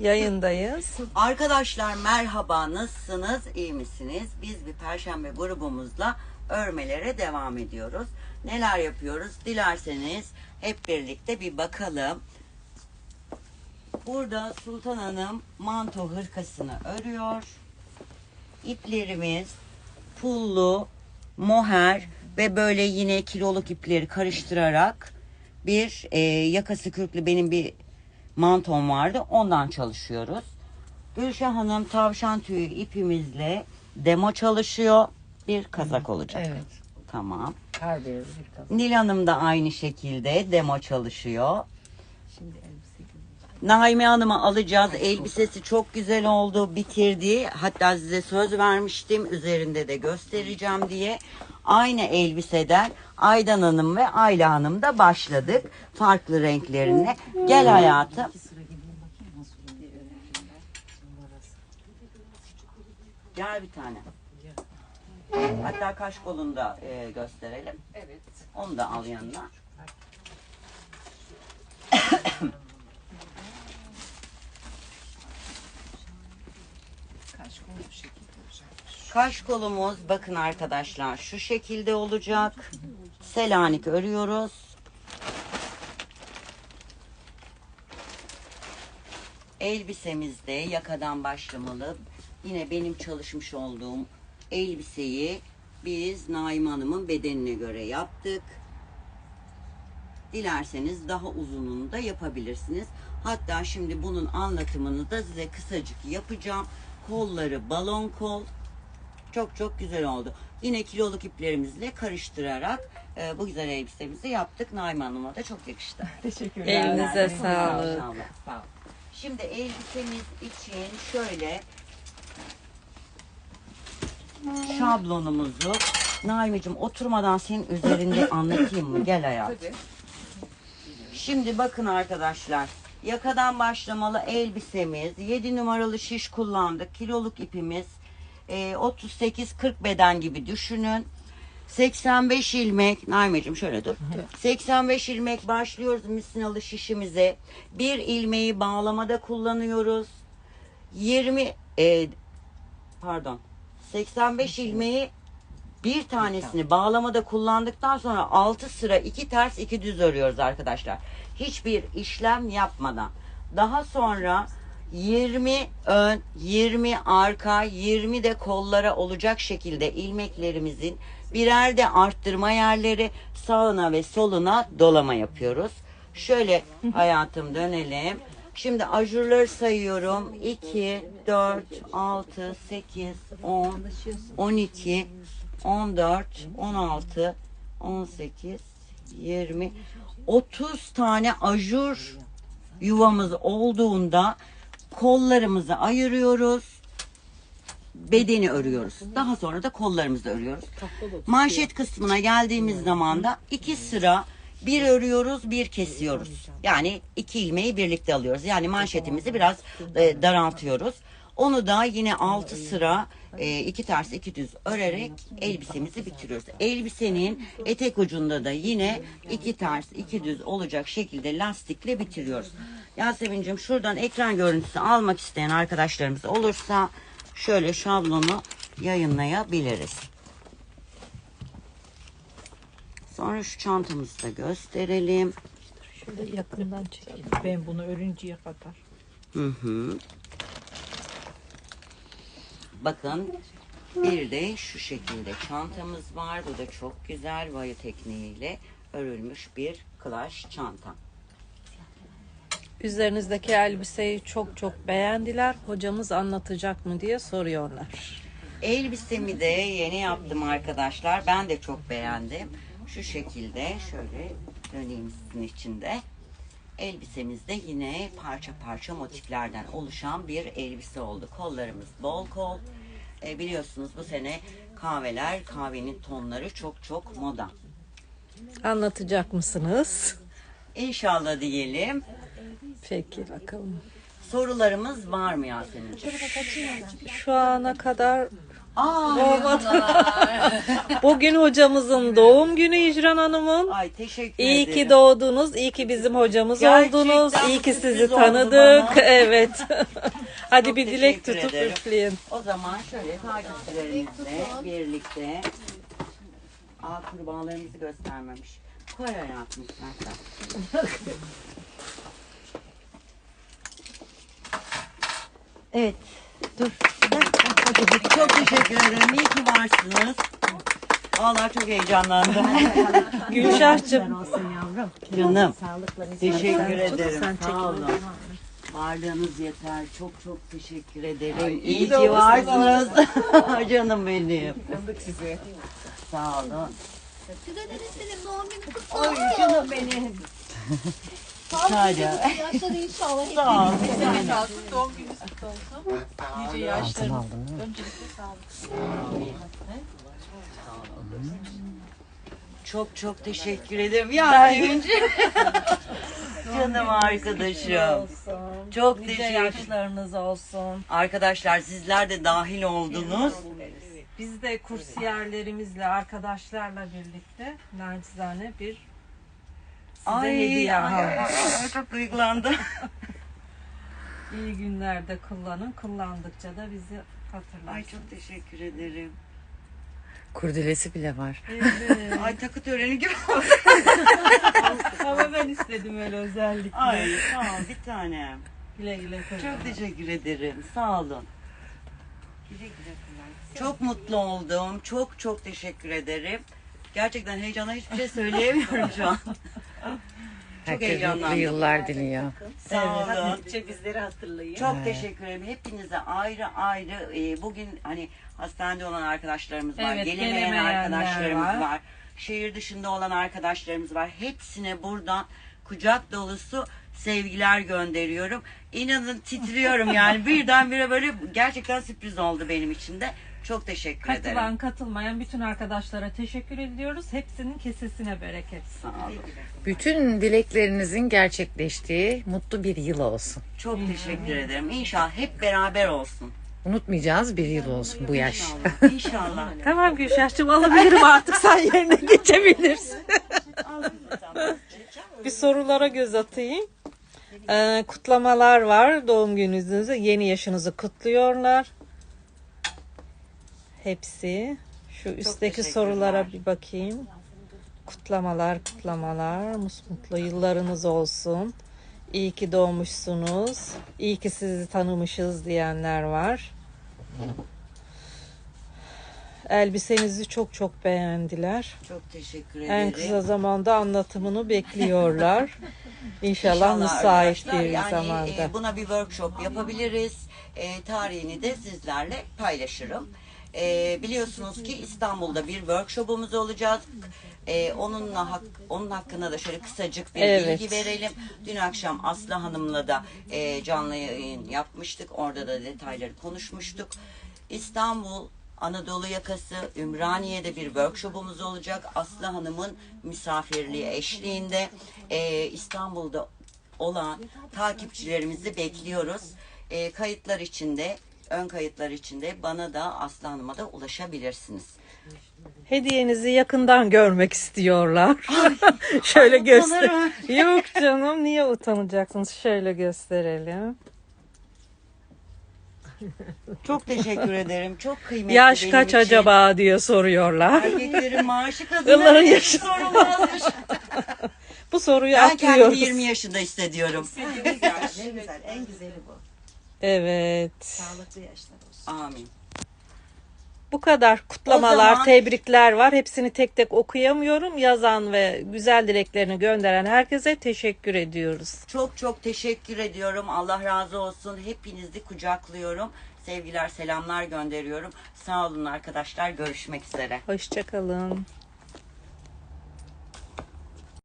Yayındayız. Arkadaşlar merhaba nasılsınız iyi misiniz? Biz bir perşembe grubumuzla örmelere devam ediyoruz. Neler yapıyoruz? Dilerseniz hep birlikte bir bakalım. Burada Sultan Hanım manto hırkasını örüyor. İplerimiz pullu, moher ve böyle yine kiloluk ipleri karıştırarak bir e, yakası kürklü benim bir mantom vardı. Ondan çalışıyoruz. Gülşah Hanım tavşan tüyü ipimizle demo çalışıyor. Bir kazak olacak. Evet. Tamam. Her bir kazak. Nil Hanım da aynı şekilde demo çalışıyor. Şimdi elbise. Naime Hanım'ı alacağız. Elbisesi çok güzel oldu, bitirdi. Hatta size söz vermiştim. Üzerinde de göstereceğim diye. Aynı elbiseden Aydan Hanım ve Ayla Hanım da başladık. Farklı renklerine. Gel hayatım. Gel bir tane. Hatta kaş kolunu da e, gösterelim. Evet. Onu da al yanına. Kaş kol bu şekilde olacakmış. Kaş kolumuz bakın arkadaşlar şu şekilde olacak. Selanik örüyoruz. Elbisemizde yakadan başlamalı. Yine benim çalışmış olduğum elbiseyi biz Naim Hanım'ın bedenine göre yaptık. Dilerseniz daha uzununu da yapabilirsiniz. Hatta şimdi bunun anlatımını da size kısacık yapacağım. Kolları balon kol. Çok çok güzel oldu. Yine kiloluk iplerimizle karıştırarak e, bu güzel elbisemizi yaptık. Naim Hanım'a da çok yakıştı. Teşekkürler. Elinize Sağ sağlık. olun. Sağ ol. Şimdi elbisemiz için şöyle şablonumuzu Naim'cim oturmadan senin üzerinde anlatayım mı? Gel hayatım. Tabii. Şimdi bakın arkadaşlar. Yakadan başlamalı elbisemiz. 7 numaralı şiş kullandık. Kiloluk ipimiz. E, 38-40 beden gibi düşünün. 85 ilmek. Naimeciğim şöyle dur. 85 ilmek başlıyoruz misinalı şişimize. Bir ilmeği bağlamada kullanıyoruz. 20 e, pardon 85 ilmeği bir tanesini bağlamada kullandıktan sonra 6 sıra 2 ters 2 düz örüyoruz arkadaşlar. Hiçbir işlem yapmadan. Daha sonra 20 ön, 20 arka, 20 de kollara olacak şekilde ilmeklerimizin birer de arttırma yerleri sağına ve soluna dolama yapıyoruz. Şöyle hayatım dönelim. Şimdi ajurları sayıyorum. 2, 4, 6, 8, 10, 12, 14, 16, 18, 20, 30 tane ajur yuvamız olduğunda kollarımızı ayırıyoruz. Bedeni örüyoruz. Daha sonra da kollarımızı örüyoruz. Manşet kısmına geldiğimiz zaman da iki sıra bir örüyoruz, bir kesiyoruz. Yani iki ilmeği birlikte alıyoruz. Yani manşetimizi biraz e, daraltıyoruz. Onu da yine altı sıra e, iki ters iki düz örerek elbisemizi bitiriyoruz. Elbisenin etek ucunda da yine iki ters iki düz olacak şekilde lastikle bitiriyoruz. Yasemin'cim şuradan ekran görüntüsü almak isteyen arkadaşlarımız olursa şöyle şablonu yayınlayabiliriz. Sonra şu çantamızı da gösterelim. Şöyle yakından çekelim. Ben bunu örünceye kadar. Hı hı. Bakın bir de şu şekilde çantamız var. Bu da çok güzel vayo tekniğiyle örülmüş bir klaş çanta. Üzerinizdeki elbiseyi çok çok beğendiler. Hocamız anlatacak mı diye soruyorlar. Elbisemi de yeni yaptım arkadaşlar. Ben de çok beğendim. Şu şekilde şöyle döneyim sizin içinde. Elbisemizde yine parça parça motiflerden oluşan bir elbise oldu. Kollarımız bol kol. E, biliyorsunuz bu sene kahveler, kahvenin tonları çok çok moda. Anlatacak mısınız? İnşallah diyelim. Peki bakalım. Sorularımız var mı Yasemin'ciğim? Şu ana kadar Aa, bugün hocamızın doğum günü İcran Hanım'ın. ay teşekkür İyi ederim. ki doğdunuz, iyi ki bizim hocamız Gerçekten oldunuz, iyi ki sürpriz sizi oldu tanıdık. bana. Evet. Hadi Çok bir dilek teşekkür tutup ederim. üfleyin. O zaman şöyle takipçilerimizle birlikte Aa kurbağalarımızı göstermemiş. Koy hayatım evet. Dur. Teşekkür ederim. İyi ki varsınız. Vallahi çok heyecanlandım. Gülşah'cığım olsun yavrum. Canım. Sağlıkla Teşekkür ederim. sen Sağ olun. Varlığınız yeter. Çok çok teşekkür ederim. iyi iyi ki varsınız. Canım benim. Tanıdık sizi. Sağ olun. Ederiz senin doğum günün kutlu Oy olsun. canım benim. Sağlıklı Hadi. yaşları inşallah. Sağ ol. Doğum gününüz kutlu olsun. Nice yaşlarınız. Öncelikle sağlık. Çok çok teşekkür ederim. Ya Sevinci. Canım arkadaşım. Çok nice teşekkür yaşlarınız olsun. Arkadaşlar sizler de dahil oldunuz. Biz de kursiyerlerimizle, arkadaşlarla birlikte naçizane bir size Ay, hediye ay, ay, ay, çok duygulandım. İyi günlerde kullanın. Kullandıkça da bizi hatırlayın. Ay çok teşekkür ederim. Kurdelesi bile var. Evet. Ay takı töreni gibi. Ama ben istedim öyle özellikle. Ay sağ ol bir tanem. Güle güle kullanın. Çok teşekkür ederim. Sağ olun. Çok mutlu oldum. Çok çok teşekkür ederim. Gerçekten heyecana hiçbir şey söyleyemiyorum şu an. Çok Herkes mutlu heyecanlandım. yıllar diliyor. Sağ olun. bizleri hatırlayın. Çok teşekkür ederim. Hepinize ayrı ayrı e, bugün hani hastanede olan arkadaşlarımız var. Evet, gelemeyen gelemeyenler arkadaşlarımız var. var. Şehir dışında olan arkadaşlarımız var. Hepsine buradan kucak dolusu sevgiler gönderiyorum. İnanın titriyorum yani birdenbire böyle gerçekten sürpriz oldu benim için de. Çok teşekkür ederim. Katılan katılmayan bütün arkadaşlara teşekkür ediyoruz. Hepsinin kesesine bereket. Sağ olun. Bütün dileklerinizin gerçekleştiği mutlu bir yıl olsun. Çok teşekkür ederim. İnşallah hep beraber olsun. Unutmayacağız bir yıl olsun bu yaş. İnşallah. İnşallah. Tamam Gülşah'cığım alabilirim artık sen yerine geçebilirsin. Bir sorulara göz atayım. Ee, kutlamalar var. Doğum gününüzü, yeni yaşınızı kutluyorlar. Hepsi. Şu üstteki teşekkürler. sorulara bir bakayım. Kutlamalar, kutlamalar. Mutlu yıllarınız olsun. İyi ki doğmuşsunuz. İyi ki sizi tanımışız diyenler var. Elbisenizi çok çok beğendiler. Çok teşekkür ederim. En kısa zamanda anlatımını bekliyorlar. İnşallah İnşallah müsait bir yani, zamanda. e, buna bir workshop yapabiliriz. E, tarihini de sizlerle paylaşırım. E, biliyorsunuz ki İstanbul'da bir workshopumuz olacak. E, onunla hak, onun hakkında da şöyle kısacık bir Evet. bilgi verelim. Dün akşam Aslı Hanım'la da e, canlı yayın yapmıştık. Orada da detayları konuşmuştuk. İstanbul Anadolu yakası Ümraniye'de bir workshopumuz olacak. Aslı Hanım'ın misafirliği eşliğinde e, İstanbul'da olan takipçilerimizi bekliyoruz. E, kayıtlar içinde, ön kayıtlar içinde bana da Aslı Hanım'a da ulaşabilirsiniz. Hediyenizi yakından görmek istiyorlar. Şöyle göster. Yok canım niye utanacaksınız? Şöyle gösterelim. Çok teşekkür ederim. Çok kıymetli Yaş benim kaç için. acaba diye soruyorlar. Erkeklerin maaşı Yılların kadınların yaşı. yaşı sorulmazmış. Bu soruyu Ben kendimi atlıyoruz. 20 yaşında hissediyorum. Ne güzel, en güzeli bu. Evet. Sağlıklı yaşlar olsun. Amin. Bu kadar kutlamalar, zaman- tebrikler var. Hepsini tek tek okuyamıyorum. Yazan ve güzel dileklerini gönderen herkese teşekkür ediyoruz. Çok çok teşekkür ediyorum. Allah razı olsun. Hepinizi kucaklıyorum. Sevgiler, selamlar gönderiyorum. Sağ olun arkadaşlar. Görüşmek üzere. Hoşçakalın.